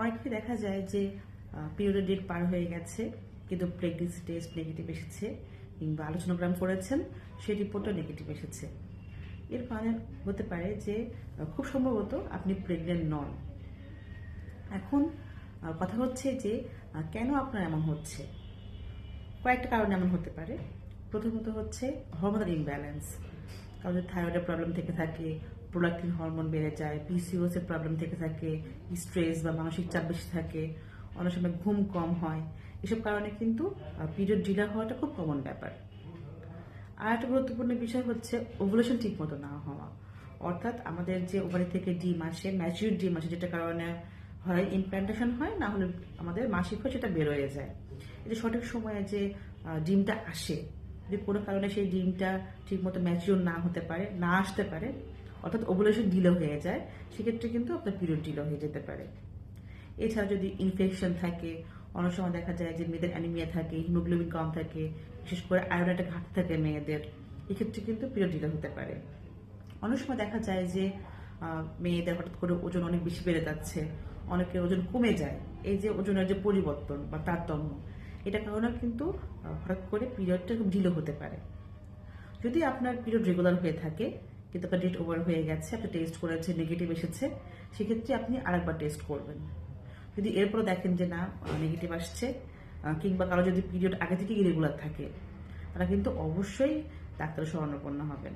অনেককে দেখা যায় যে পিরিয়ডের ডেট পার হয়ে গেছে, কিন্তু প্রেগনেন্সি টেস্ট নেগেটিভ এসেছে কিংবা আলোচনাগ্রাম করেছেন, সেই রিপোর্টও নেগেটিভ এসেছে। এর মানে হতে পারে যে খুব সম্ভবত আপনি প্রেগনেন্ট নন। এখন কথা হচ্ছে যে কেন আপনার এমন হচ্ছে? কয়েকটা কারণ এমন হতে পারে। প্রথমত হচ্ছে হরমোনাল ইমব্যালেন্স কারণ থাইরয়েডের প্রবলেম থেকে থাকে প্রোলাক্টিন হরমোন বেড়ে যায় পিসিওএস এর প্রবলেম থেকে থাকে স্ট্রেস বা মানসিক চাপ বেশি থাকে, অনেক সময় ঘুম কম হয়। এসব কারণে কিন্তু পিরিয়ড ডিলার হওয়াটা খুব কমন ব্যাপার। আর একটা গুরুত্বপূর্ণ বিষয় হচ্ছে ওভুলেশন ঠিক মতো না হওয়া। অর্থাৎ আমাদের যে ওভারি থেকে ডিম আসে ম্যাচিউর ডিম আসে যেটা কারণে হয় ইমপ্ল্যান্টেশন হয়, না হলে আমাদের মাসিক হয়, সেটা বেরোয় যায়। এটা সঠিক সময়ে যে ডিমটা আসে, যদি কোনো কারণে সেই ডিমটা ঠিকমতো ম্যাচিউর না হতে পারে, না আসতে পারে অর্থাৎ ওভুলেশন ডিলে হয়ে যায়, সেক্ষেত্রে কিন্তু আপনার পিরিয়ড ডিলে হয়ে যেতে পারে। এছাড়া যদি ইনফেকশন থাকে, অনেক সময় দেখা যায় যে মেয়েদের অ্যানিমিয়া থাকে হিমোগ্লোবিন কম থাকে, বিশেষ করে আয়রনের একটা ঘাটতি থাকে মেয়েদের, এক্ষেত্রে কিন্তু পিরিয়ড ডিলে হতে পারে। অনেক সময় দেখা যায় যে মেয়েদের হঠাৎ করে ওজন অনেক বেশি বেড়ে যাচ্ছে, অনেকের ওজন কমে যায়, এই যে ওজনের যে পরিবর্তন বা তারতম্য, এটা কারণে কিন্তু হঠাৎ করে পিরিয়ডটা খুব ঢিলো হতে পারে। যদি আপনার পিরিয়ড রেগুলার হয়ে থাকে কিন্তু আপনার ডেট ওভার হয়ে গেছে, আপনি টেস্ট করেছে নেগেটিভ এসেছে, সেক্ষেত্রে আপনি আরেকবার টেস্ট করবেন। যদি এরপর দেখেন যে না নেগেটিভ আসছে কিংবা কারও যদি পিরিয়ড আগে থেকে ইরেগুলার থাকে, তারা কিন্তু অবশ্যই ডাক্তারের শরণাপন্ন হবেন।